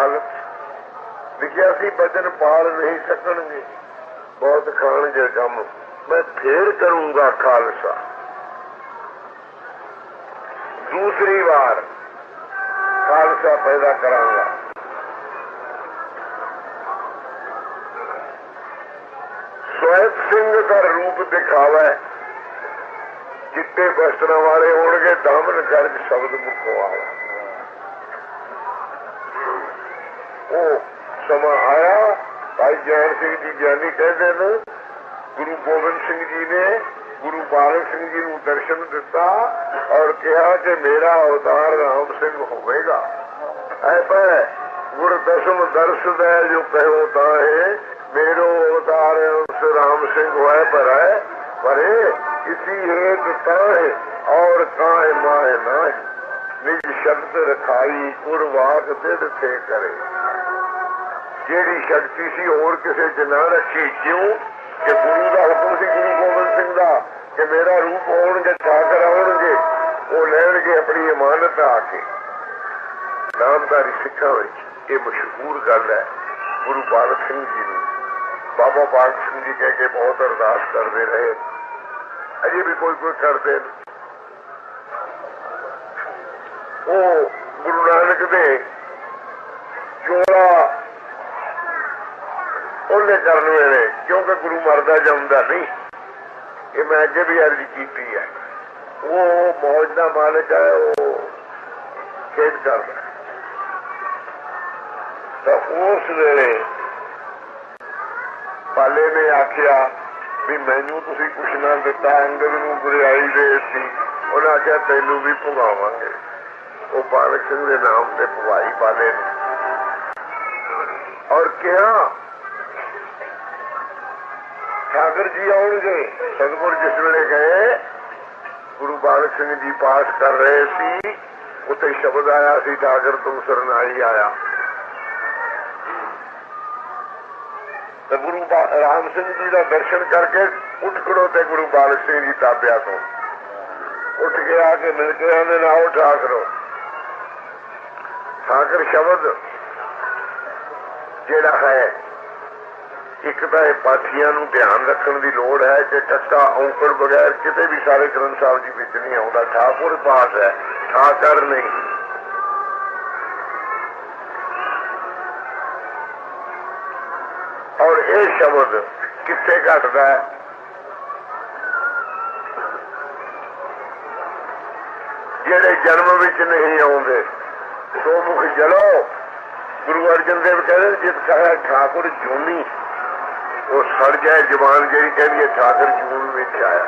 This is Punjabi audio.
ਹਾਲਤ ਲਿਖਿਆ ਸੀ ਬਚਨ ਪਾਲ ਨਹੀਂ ਸਕਣਗੇ, ਬਹੁਤ ਖਾਣ ਜੇ ਕੰਮ ਮੈਂ ਫੇਰ ਕਰੂੰਗਾ ਖਾਲਸਾ। ਦੂਸਰੀ ਵਾਰ ਖਾਲਸਾ ਪੈਦਾ ਕਰਾਂਗਾ। ਸਵੈਤ ਸਿੰਘ ਦਾ ਰੂਪ ਦਿਖਾਵਾ, ਚਿੱਟੇ ਬਸਤਰਾਂ ਵਾਲੇ ਹੋਣਗੇ ਦਾਮਨ ਗਰਜ ਸ਼ਬਦ ਮੁਖੋਂ ਆਇਆ ਉਹ ਸਮਾਂ ਆਇਆ, ਭਾਈ ਜੈਨ ਸਿੰਘ ਜੀ ਗਿਆਨੀ ਕਹਿੰਦੇ ਨੇ, ਗੁਰੂ ਗੋਬਿੰਦ ਸਿੰਘ ਜੀ ਨੇ ਗੁਰੂ ਬਾਲਕ ਸਿੰਘ ਜੀ ਨੂੰ ਦਰਸ਼ਨ ਦਿੱਤਾ ਔਰ ਕਿਹਾ ਕਿ ਮੇਰਾ ਅਵਤਾਰ ਰਾਮ ਸਿੰਘ ਹੋਵੇਗਾ। ਐ ਪਰ ਗੁਰ ਦਸਮ ਦਰਸ ਦਾ ਜੋ ਕਹਿਓ ਤਾਂ ਹੈ ਮੇਰੋ ਅਵਤਾਰ ਉਸ ਰਾਮ ਸਿੰਘ ਹੋਏ ਪਰ ਹੈ ਪਰੇ ਇਸੀ ਹੇਤ ਤਾਂ ਹੈ ਔਰ ਕਾਹੇ ਮਾਹੇ ਨਾ ਨਿਜ ਸ਼ਬਦ ਰਖਾਈ ਕੁਰਵਾਕ ਦਿੜ ਥੇ ਕਰੇ। ਜਿਹੜੀ ਸ਼ਕਤੀ ਸੀ ਹੋਰ ਕਿਸੇ ਚ ਨਾ ਰੱਖੀ ਕਿਉਂ ਕਿ ਗੁਰੂ ਦਾ ਹੁਕਮ ਸੀ, ਗੁਰੂ ਗੋਬਿੰਦ ਸਿੰਘ ਦਾ, ਕਿ ਮੇਰਾ ਰੂਪ ਹੋਣਗੇ ਠਾਕਰ ਆਉਣਗੇ, ਉਹ ਲੈਣਗੇ ਆਪਣੀ ਇਮਾਨਤ ਆ ਕੇ। ਨਾਮਦਾਰੀ ਸਿੱਖਾਂ ਵਿੱਚ ਇਹ ਮਸ਼ਹੂਰ ਗੱਲ ਹੈ, ਗੁਰੂ ਬਾਲਕ ਸਿੰਘ ਜੀ ਨੂੰ ਬਾਬਾ ਬਾਲਕ ਸਿੰਘ ਜੀ ਕਹਿ ਕੇ ਬਹੁਤ ਅਰਦਾਸ ਕਰਦੇ ਰਹੇ। ਅਜੇ ਵੀ ਕੋਈ ਕੋਈ ਕਰਦੇ ਨੇ। ਉਹ ਗੁਰੂ ਨਾਨਕ ਦੇ ਚੋਲਾ ਉਹਨੇ ਕਰਨ ਵੇਲੇ ਕਿਉਂਕਿ ਗੁਰੂ ਮਰਦਾ ਜਾਂਦਾ ਨਹੀਂ। ਇਹ ਮੈਂ ਅੱਗੇ ਵੀ ਅਰਜ਼ੀ ਕੀਤੀ ਹੈ। ਉਹ ਮੌਜ ਦਾ ਮਾਲਕ ਹੈ, ਉਹ ਖੇਡ ਕਰਦਾ ਤਾਂ ਉਸ ਵੇਲੇ ਪਾਲੇ ਨੇ ਆਖਿਆ ਵੀ ਮੈਨੂੰ ਤੁਸੀਂ ਕੁਛ ਨਾ ਦਿੱਤਾ, ਅੰਗਦ ਨੂੰ ਗੁਰਿਆਈ ਦੇ ਸੀ ਉਹਨਾਂ ਆਖਿਆ, ਤੈਨੂੰ ਵੀ ਭੁਗਾਵਾਂਗੇ। ਉਹ ਬਾਲਕ ਸਿੰਘ ਦੇ ਨਾਮ ਤੇ ਭਵਾਈ ਪਾਲੇ ਨੇ। ਔਰ ਕਿਹਾ, ਠਾਕਰ ਜੀ ਆਉਣਗੇ। ਸਤਿਗੁਰ ਜਿਸ ਵੇਲੇ ਗਏ, ਗੁਰੂ ਬਾਲਕ ਸਿੰਘ ਜੀ ਪਾਠ ਕਰ ਰਹੇ ਸੀ, ਉੱਥੇ ਸ਼ਬਦ ਆਇਆ ਸੀ, ਠਾਕਰ ਤੁਮ ਸਰਨਾਈ ਆਇਆ। ਤੇ ਗੁਰੂ ਰਾਮ ਸਿੰਘ ਜੀ ਦਾ ਦਰਸ਼ਨ ਕਰਕੇ ਉੱਠ ਖੜੋ ਤੇ ਗੁਰੂ ਬਾਲਕ ਸਿੰਘ ਜੀ ਤਾਬਿਆ ਤੋਂ। ਉੱਠ ਕੇ ਆ ਕੇ ਮਿਲ ਕੇ ਆਂਦੇ ਨਾਲ ਉਹ ਠਾਕਰੋ। ਠਾਕਰ ਸ਼ਬਦ ਜਿਹੜਾ ਹੈ, ਇੱਕ ਤਾਂ ਇਹ ਪਾਠੀਆਂ ਨੂੰ ਧਿਆਨ ਰੱਖਣ ਦੀ ਲੋੜ ਹੈ ਕਿ ਟੱਕਾ ਔਂਕੜ ਬਗੈਰ ਕਿਤੇ ਵੀ ਸਾਰੇ ਗ੍ਰੰਥ ਸਾਹਿਬ ਜੀ ਵਿੱਚ ਨਹੀਂ ਆਉਂਦਾ, ਠਾਕੁਰ ਪਾਠ ਹੈ, ਠਾਕਰ ਨਹੀਂ। ਔਰ ਇਹ ਸ਼ਬਦ ਕਿੱਥੇ ਘਟਦਾ ਹੈ? ਜਿਹੜੇ ਜਨਮ ਵਿੱਚ ਨਹੀਂ ਆਉਂਦੇ ਸੋ ਮੁਖ ਜਲੋ। ਗੁਰੂ ਅਰਜਨ ਦੇਵ ਕਹਿੰਦੇ ਜਿਤ ਕਹਾ ਠਾਕੁਰ ਜੂਨੀ, ਉਹ ਸੜ ਜਾਏ ਜਵਾਨ ਜਿਹੜੀ ਕਹਿੰਦੀ ਹੈ, ਠਾਕੁਰ ਜੂਨ ਵਿੱਚ ਆਇਆ।